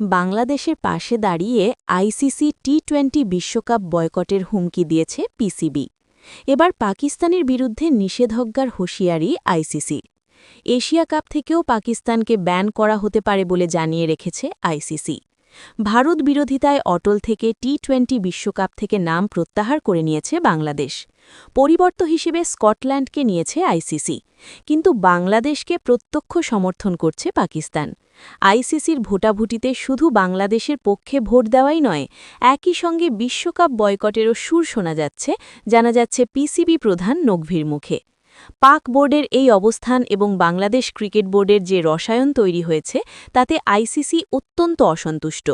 বাংলাদেশের পাশে দাঁড়িয়ে আইসিসি টি টোয়েন্টি বিশ্বকাপ বয়কটের হুমকি দিয়েছে পিসিবি। এবার পাকিস্তানের বিরুদ্ধে নিষেধাজ্ঞার হুঁশিয়ারি আইসিসি। এশিয়া কাপ থেকেও পাকিস্তানকে ব্যান করা হতে পারে বলে জানিয়ে রেখেছে আইসিসি। ভারত বিরোধিতায় অটল থেকে টি টোয়েন্টি বিশ্বকাপ থেকে নাম প্রত্যাহার করে নিয়েছে বাংলাদেশ। পরিবর্ত হিসেবে স্কটল্যান্ডকে নিয়েছে আইসিসি। কিন্তু বাংলাদেশকে প্রত্যক্ষ সমর্থন করছে পাকিস্তান। আইসিসির ভোটাভুটিতে শুধু বাংলাদেশের পক্ষে ভোট দেওয়াই নয়, একই সঙ্গে বিশ্বকাপ বয়কটেরও সুর শোনা যাচ্ছে, জানা যাচ্ছে পিসিবি প্রধান নকভির মুখে। পাক বোর্ডের এই অবস্থান এবং বাংলাদেশ ক্রিকেট বোর্ডের যে রসায়ন তৈরি হয়েছে, তাতে আইসিসি অত্যন্ত অসন্তুষ্ট।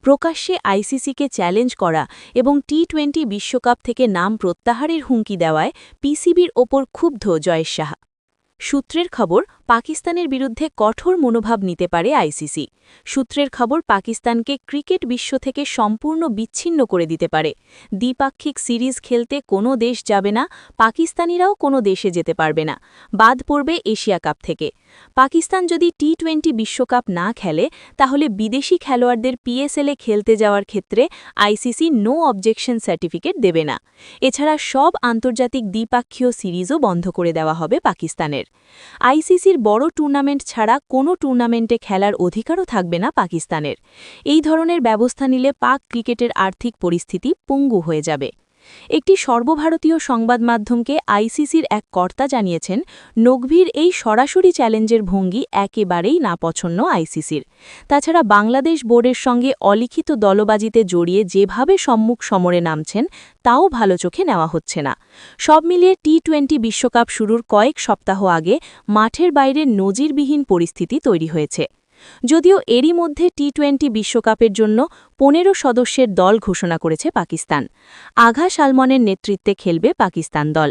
প্রকাশ্যে আইসিসিকে চ্যালেঞ্জ করা এবং টি টোয়েন্টি বিশ্বকাপ থেকে নাম প্রত্যাহারের হুমকি দেওয়ায় পিসিবির ওপর ক্ষুব্ধ জয়েশ সাহা। সূত্রের খবর, পাকিস্তানের বিরুদ্ধে কঠোর মনোভাব নিতে পারে আইসিসি। সূত্রের খবর, পাকিস্তানকে ক্রিকেট বিশ্ব থেকে সম্পূর্ণ বিচ্ছিন্ন করে দিতে পারে। দ্বিপাক্ষিক সিরিজ খেলতে কোনো দেশ যাবে না, পাকিস্তানিরাও কোনো দেশে যেতে পারবে না। বাদ পড়বে এশিয়া কাপ থেকে। পাকিস্তান যদি টি টোয়েন্টি বিশ্বকাপ না খেলে, তাহলে বিদেশি খেলোয়াড়দের পিএসএলে খেলতে যাওয়ার ক্ষেত্রে আইসিসি নো অবজেকশন সার্টিফিকেট দেবে না। এছাড়া সব আন্তর্জাতিক দ্বিপাক্ষীয় সিরিজও বন্ধ করে দেওয়া হবে পাকিস্তানের। আইসিসির বড় টুর্নামেন্ট ছাড়া কোনো টুর্নামেন্টে খেলার অধিকারও থাকবে না পাকিস্তানের। এই ধরনের ব্যবস্থা নিলে পাক ক্রিকেটের আর্থিক পরিস্থিতি পঙ্গু হয়ে যাবে। একটি সর্বভারতীয় সংবাদ মাধ্যমকে আইসিসির এক কর্তা জানিয়েছেন, নকভির এই সরাসরি চ্যালেঞ্জের ভঙ্গি একেবারেই না পছন্দ আইসিসির। তাছাড়া বাংলাদেশ বোর্ডের সঙ্গে অলিখিত দলবাজিতে জড়িয়ে যেভাবে সম্মুখ সমরে নামছেন, তাও ভালো চোখে নেওয়া হচ্ছে না। সব মিলিয়ে টি টোয়েন্টি বিশ্বকাপ শুরুর কয়েক সপ্তাহ আগে মাঠের বাইরে নজিরবিহীন পরিস্থিতি তৈরি হয়েছে। যদিও এরই মধ্যে টি টোয়েন্টি বিশ্বকাপের জন্য পনেরো সদস্যের দল ঘোষণা করেছে পাকিস্তান। আঘা সালমনের নেতৃত্বে খেলবে পাকিস্তান দল।